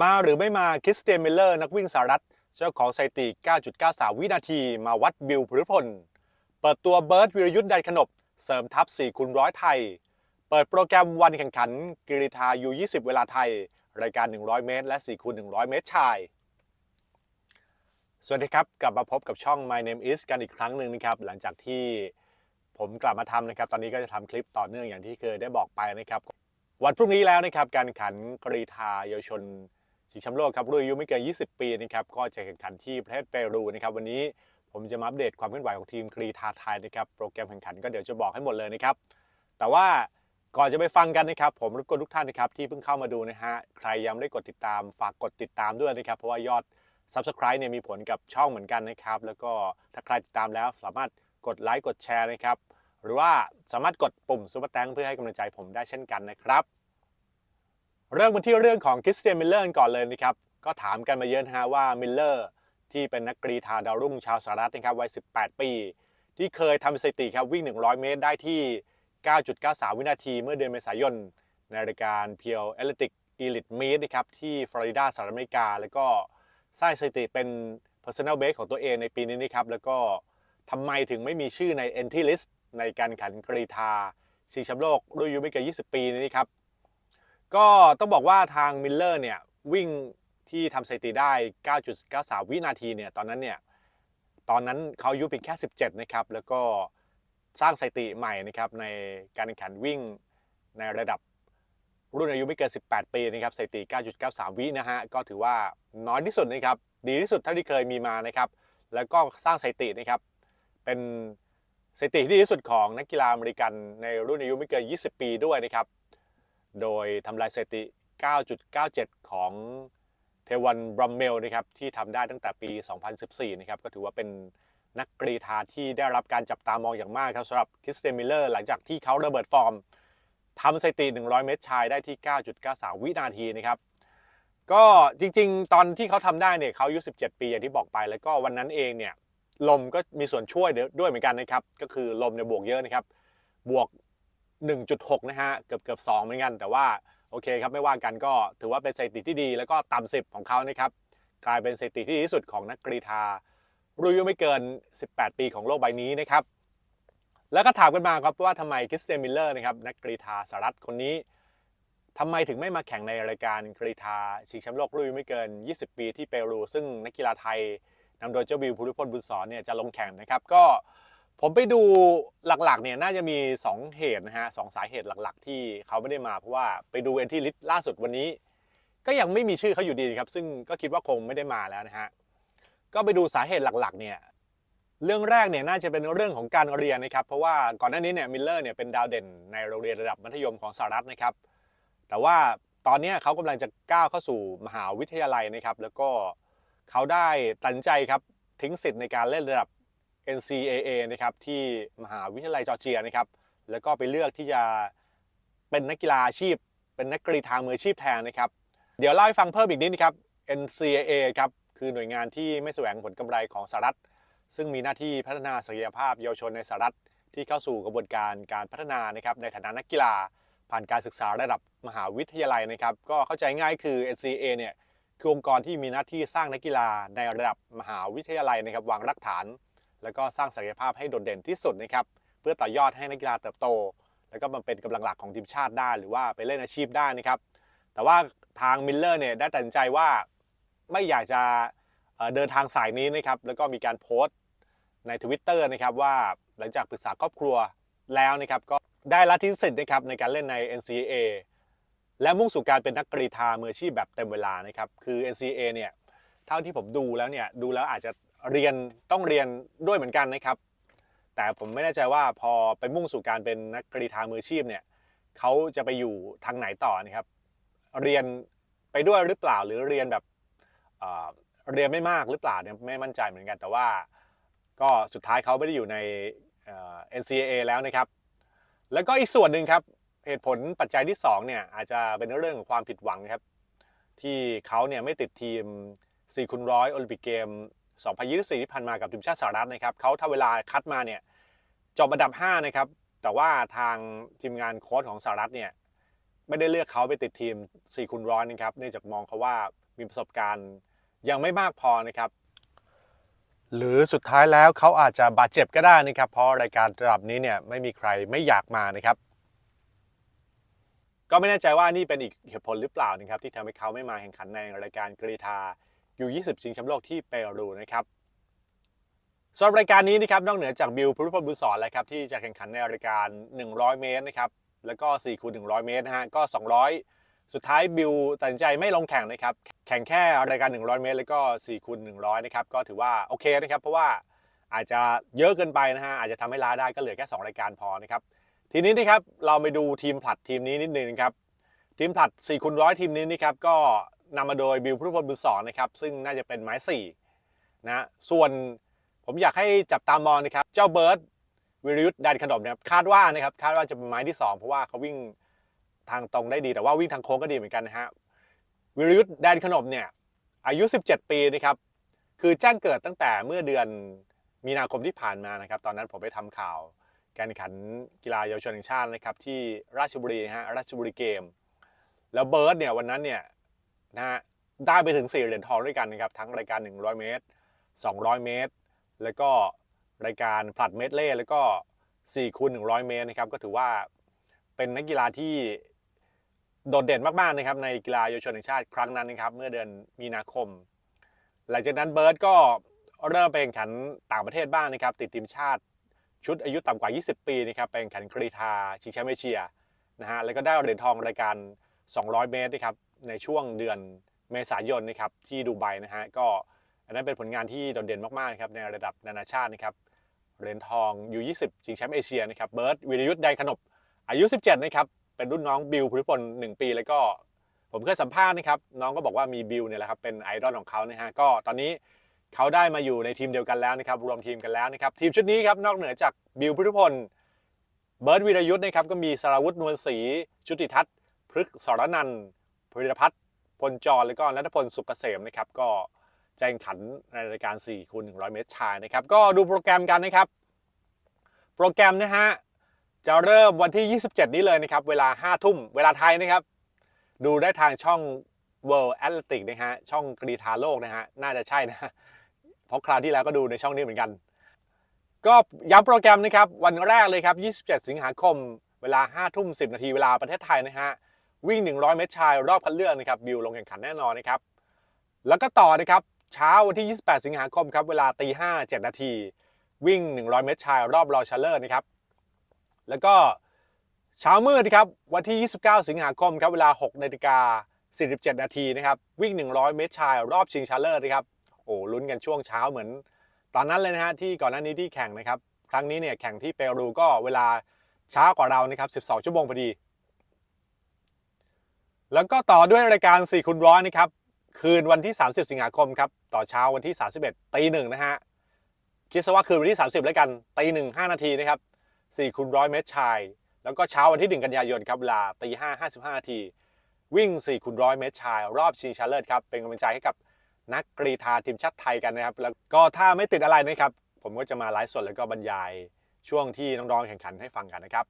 มาหรือไม่มาคริสเตียนมิลเลอร์นักวิ่งสหรัฐ เจ้าของสถิติ 9.93 วินาทีมาวัดบิลพฤพล เปิดตัวเบิร์ดวิรยุทธ์ใดขนบ เสริมทัพ4คูณร้อยไทย เปิดโปรแกรมวันแข่งขันกรีธายู20 เวลาไทย รายการ 100 เมตร และ4คูณ100 เมตรชาย สวัสดีครับ กลับมาพบกับช่อง My Name Is กันอีกครั้งหนึ่งนะครับ หลังจากที่ผมกลับมาทำนะครับ ตอนนี้ก็จะทำคลิปต่อเนื่องอย่างที่เคยได้บอกไปนะครับ วันพรุ่งนี้แล้วนะครับ การแข่งขันกรีธาเยาวชน ชิงแชมป์โลกครับรุ่นอายุไม่เกิน 20 ปีนะครับก็จะแข่งขันที่ประเทศเปรูนะครับวันนี้ผมจะมาอัปเดตความเคลื่อนไหวของทีมกรีธาไทยนะครับโปรแกรมแข่งขันก็เดี๋ยวจะบอกให้หมดเลยนะครับแต่ว่าก่อนจะไปฟังกันนะครับ ผมรบกวนทุกท่านนะครับที่เพิ่งเข้ามาดูนะฮะใครยังไม่ได้กดติดตามฝากกดติดตามด้วยนะครับ เพราะว่ายอด Subscribe เนี่ยมีผลกับช่องเหมือนกันนะครับ แล้วก็ถ้าใครติดตามแล้วสามารถกดไลค์กดแชร์นะครับ หรือว่าสามารถกดปุ่มซุปเปอร์แตงเพื่อให้กำลังใจผมได้เช่นกันนะครับ เริ่มกันที่เรื่องของคริสเตียนมิลเลอร์ก่อนเลยนะครับ ก็ถามกันมาเยอะนะฮะว่ามิลเลอร์ที่เป็นนักกรีธาดาวรุ่งชาวสหรัฐนะครับวัย 18 ปี ที่เคยทำสถิติครับวิ่ง 100 เมตรได้ที่ 9.93 วินาทีเมื่อเดือนเมษายน ในรายการเพียวเอลิติกอีลิทมีดนะครับที่ฟลอริดาสหรัฐอเมริกา แล้วก็สร้างสถิติเป็น personal best ของตัวเองในปีนี้นะครับแล้วก็ทำไมถึงไม่มีชื่อใน entry list ในการแข่งขันกรีธาชิงแชมป์โลกรุ่นอายุไม่เกิน 20 ปีนี้นะครับ ก็ต้องบอกว่าทางมิลเลอร์เนี่ยวิ่งที่ทำสถิติได้ 9.93 วินาทีเนี่ยตอนนั้นเนี่ยตอนนั้นเขาอายุเพียงแค่ 17 นะครับ แล้วก็สร้างสถิติใหม่นะครับในการแข่งขันวิ่งในระดับรุ่นอายุไม่เกิน 18 ปีนะครับสถิติ 9.93 วินะฮะ ก็ถือว่าน้อยที่สุดนะครับ ดีที่สุดเท่าที่เคยมีมานะครับ แล้วก็สร้างสถิตินะครับ เป็นสถิติที่ดีที่สุดของนักกีฬาอเมริกันในรุ่นอายุไม่เกิน 20 ปีด้วยนะครับ โดยทำลายสถิติ 9.97 ของเทวันบรัมเมลนะครับที่ทำได้ตั้งแต่ปี 2014 นะครับก็ถือว่าเป็นนักกรีธาที่ได้รับการจับตามองอย่างมากครับสำหรับคริสเตนมิลเลอร์หลังจากที่เขาระเบิดฟอร์มทำสถิติ 100 เมตรชายได้ที่ 9.93 วินาทีนะครับก็จริงๆ ตอนที่เขาทำได้เนี่ยเขาอายุ 17 ปีอย่างที่บอกไป แล้วก็วันนั้นเองเนี่ยลมก็มีส่วนช่วยด้วยเหมือนกันนะครับ ก็คือลมเนี่ยบวกเยอะนะครับ บวก 1.6 นะฮะ เกือบเกือบ2เหมือนกัน แต่ว่าโอเคครับไม่ว่ากันก็ถือว่าเป็นสถิติที่ดี แล้วก็ต่ำ10ของเขานะครับ กลายเป็นสถิติที่ดีที่สุดของนักกรีธารุ่นอายุไม่เกิน 18 ปีของโลกใบนี้นะครับ แล้วก็ถามกันมาครับว่าทำไมคริสเตียนมิลเลอร์นะครับนักกรีธาสหรัฐคนนี้ทำไมถึงไม่มาแข่งในรายการกรีธาชิงแชมป์โลกรุ่นอายุไม่เกิน 20 ปีที่เปรู ซึ่งนักกีฬาไทยนำโดยเจ้าบิวภูริพลบุญสอนเนี่ยจะลงแข่งนะครับก็ ผมไปดูหลักๆเนี่ยน่าจะมี 2 เหตุนะฮะสองสาเหตุหลักๆ ที่เขาไม่ได้มาเพราะว่าไปดูเอนที่ลิสต์ล่าสุดวันนี้ ก็ยังไม่มีชื่อเขาอยู่ดีครับ ซึ่งก็คิดว่าคงไม่ได้มาแล้วนะฮะก็ไปดูสาเหตุหลักๆเนี่ยเรื่องแรกเนี่ยน่าจะเป็นเรื่องของการเรียนนะครับเพราะว่าก่อนหน้านี้เนี่ยมิลเลอร์เนี่ยเป็นดาวเด่นในโรงเรียนระดับมัธยมของสหรัฐนะครับ แต่ว่าตอนนี้เขากำลังจะก้าวเข้าสู่มหาวิทยาลัยนะครับ แล้วก็เขาได้ตัดใจครับทิ้งสิทธิ์ในการเล่นระดับ NCAA นะครับที่มหาวิทยาลัยจอร์เจียนะครับแล้วก็ไปเลือกที่จะเป็นนักกีฬาอาชีพ เป็นนักกรีธามืออาชีพแทนนะครับเดี๋ยวเล่าให้ฟังเพิ่มอีกนิดนะครับ NCAA ครับคือหน่วยงานที่ไม่แสวงผลกำไรของสหรัฐ ซึ่งมีหน้าที่พัฒนาศักยภาพเยาวชนในสหรัฐ ที่เข้าสู่กระบวนการการพัฒนานะครับในฐานะนักกีฬา ผ่านการศึกษาระดับมหาวิทยาลัยนะครับ ก็เข้าใจง่ายคือ NCAA เนี่ยคือองค์กรที่มีหน้าที่สร้างนักกีฬาในระดับมหาวิทยาลัยนะครับวางรากฐาน แล้วก็สร้างศักยภาพให้โดดเด่นที่สุดนะครับเพื่อต่อยอดให้นักกีฬาเติบโต แล้วก็มันเป็นกำลังหลักของทีมชาติได้ หรือว่าไปเล่นอาชีพได้นะครับแต่ว่าทางมิลเลอร์เนี่ยได้ตัดสินใจว่าไม่อยากจะเดินทางสายนี้นะครับแล้วก็มีการโพสต์ใน Twitter นะครับว่าหลังจากปรึกษาครอบครัวแล้วนะครับก็ได้ละทิ้งสิทธิ์นะครับในการเล่นใน NCAA และมุ่งสู่การเป็นนักกรีธามืออาชีพแบบเต็มเวลานะครับคือ NCAA เนี่ยเท่าที่ผมดูแล้วเนี่ยดูแล้วอาจจะ เรียนต้องเรียนด้วยเหมือนกันนะครับ แต่ผมไม่แน่ใจว่าพอไปมุ่งสู่การเป็นนักกรีธามืออาชีพเนี่ยเขาจะไปอยู่ทางไหนต่อนะครับ เรียนไปด้วยหรือเปล่าหรือเรียนแบบเรียนไม่มากหรือเปล่าเนี่ยไม่มั่นใจเหมือนกัน แต่ว่าก็สุดท้ายเขาไม่ได้อยู่ใน NCAA แล้วนะครับ แล้วก็อีกส่วนหนึ่งครับเหตุผลปัจจัยที่2เนี่ยอาจจะเป็นเรื่องของความผิดหวังครับ ที่เขาเนี่ยไม่ติดทีม 4คูณร้อยโอลิมปิกเกม 2024 ที่ผ่านมากับทีมชาติสหรัฐนะครับเขาถ้าเวลาคัดมาเนี่ยจบอันดับ 5 นะครับ แต่ว่าทางทีมงานโค้ชของสหรัฐเนี่ยไม่ได้เลือกเขาไปติดทีม 4 คูณร้อยนะครับ เนื่องจากมองเขาว่ามีประสบการณ์ยังไม่มากพอนะครับ หรือสุดท้ายแล้วเขาอาจจะบาดเจ็บก็ได้นะครับ เพราะรายการระดับนี้เนี่ยไม่มีใครไม่อยากมานะครับ ก็ไม่แน่ใจว่านี่เป็นอีกเหตุผลหรือเปล่านะครับ ที่ทำให้เขาไม่มาแข่งขันในรายการกรีธา ยู20 ชิงแชมป์โลกที่เปรูนะครับสำหรับรายการนี้นะครับนอกเหนือจากบิลพุทธพลบุญสอนแล้วครับที่จะแข่งขันในรายการ 100 เมตรนะครับแล้วก็4คูณ100 เมตรนะฮะก็ 200 สุดท้ายบิลตัดสินใจไม่ลงแข่งนะครับแข่งแค่รายการ 100 เมตร แล้วก็4คูณ100 นะครับก็ถือว่าโอเคนะครับ เพราะว่าอาจจะเยอะเกินไปนะฮะอาจจะทำให้ล้าได้ก็เหลือแค่ 2 รายการพอนะครับทีนี้นะครับเราไปดูทีมผลัดทีมนี้นิดนึงนะครับทีมผลัด4คูณร้อยทีมนี้นะครับก็ นำมาโดยบิลพุทธพลบุญสอนนะครับซึ่งน่าจะเป็นไม้4นะส่วนผมอยากให้จับตามองนะครับเจ้าเบิร์ดวิรยุทธ์แดนขนมนะครับคาดว่านะครับคาดว่าจะเป็นไม้ที่ 2 เพราะว่าเขาวิ่งทางตรงได้ดี แต่ว่าวิ่งทางโค้งก็ดีเหมือนกันนะฮะวิรยุทธ์แดนขนมเนี่ยอายุ 17 ปีนะครับคือแจ้งเกิดตั้งแต่เมื่อเดือนมีนาคมที่ผ่านมานะครับตอนนั้นผมไปทำข่าวการแข่งขันกีฬาเยาวชนแห่งชาตินะครับที่ราชบุรีนะฮะราชบุรีเกม แล้วเบิร์ดเนี่ยวันนั้นเนี่ย นะฮะได้ไปถึง 4 เหรียญทองด้วยกันนะครับ ทั้งรายการ 100 เมตร 200 เมตร แล้วก็รายการผลัดเมดเล่แล้วก็4คูณ100 เมตรนะครับ ก็ถือว่าเป็นนักกีฬาที่โดดเด่นมาก ๆ นะครับ ในกีฬาเยาวชนแห่งชาติครั้งนั้นนะครับ เมื่อเดือนมีนาคม หลังจากนั้นเบิร์ดก็เริ่มไปแข่งขันต่างประเทศบ้างนะครับ ติดทีมชาติชุดอายุต่ำกว่า 20 ปีนะครับไปแข่งขันกรีธาชิงแชมป์เอเชียนะฮะแล้วก็ได้เหรียญทองรายการ 200 เมตรนะครับ ในช่วงเดือนเมษายนนะครับที่ดูไบนะฮะก็อันนั้นเป็นผลงานที่โดดเด่นมากๆครับในระดับนานาชาตินะครับเหรียญทองยู20ชิงแชมป์เอเชียนะครับเบิร์ดวิรยุทธ์แดขนบอายุ 17นะครับเป็นรุ่นน้องบิลพุทธิพล1 ปี แล้วก็ผมเคยสัมภาษณ์นะครับน้องก็บอกว่ามีบิลเนี่ยแหละครับเป็นไอดอลของเขานะฮะก็ตอนนี้เขาได้มาอยู่ในทีมเดียวกันแล้วนะครับรวมทีมกันแล้วนะครับทีมชุดนี้ครับนอกเหนือจากบิลพุทธิพลเบิร์ดวีรยุทธ์นะครับก็มีสราวุธนวลศรีชุติทัศน์พฤกษสรนันท์ พริรพัฒน์พลจรแล้วก็นัทพลสุกเกษมนะครับก็แข่งขันในรายการ4คูณ100 เมตรชายนะครับ ก็ดูโปรแกรมกันนะครับ โปรแกรมนะฮะจะเริ่มวันที่ 27 นี้เลยนะครับ เวลา 5 ทุ่ม เวลาไทยนะครับ ดูได้ทางช่อง World Athletic นะฮะ ช่องกรีธาโลกนะฮะ น่าจะใช่นะ เพราะคราวที่แล้วก็ดูในช่องนี้เหมือนกัน ก็ย้ำโปรแกรมนะครับ วันแรกเลยครับ 27 สิงหาคม เวลา 5 ทุ่ม 10 นาที เวลาประเทศไทยนะฮะ วิ่ง 100 เมตรชายรอบคัดเลือกนะครับบิวลงแข่งขันแน่นอนนะครับแล้วก็ต่อนะครับเช้าวันที่ 28 สิงหาคมครับเวลาตี5 7นาทีวิ่ง 100 เมตรชายรอบรอชาเลอร์นะครับแล้วก็เช้ามืดนะครับวันที่ 29 สิงหาคมครับเวลา6นาฬิกา47 นาทีนะครับวิ่ง 100 เมตรชายรอบชิงชาเลอร์นะครับโอ้ลุ้นกันช่วงเช้าเหมือน ตอนนั้นเลยนะฮะที่ก่อนหน้านี้ที่แข่งนะครับครั้งนี้เนี่ยแข่งที่เปรูก็เวลาช้ากว่าเรานะครับ 12 ชั่วโมงพอดี แล้วก็ต่อด้วยรายการ4คูณร้อยนะครับ คืนวันที่ 30 สิงหาคมครับ ต่อเช้าวันที่ 31ตีหนึ่งนะฮะ คิดซะว่าคืนวันที่ 30 แล้วกันตีหนึ่งห้านาทีนะครับ4คูณร้อยเมตรชาย แล้วก็เช้าวันที่ 1 กันยายนครับเวลาตีห้าห้าสิบห้านาทีวิ่ง4คูณร้อยเมตรชาย รอบชิงชาเลอร์ครับ เป็นกำลังใจให้กับนักกรีธาทีมชาติไทยกันนะครับ แล้วก็ถ้าไม่ติดอะไรนะครับ ผมก็จะมาไลฟ์สดแล้วก็บรรยายช่วงที่น้องๆแข่งขันให้ฟังกันนะครับ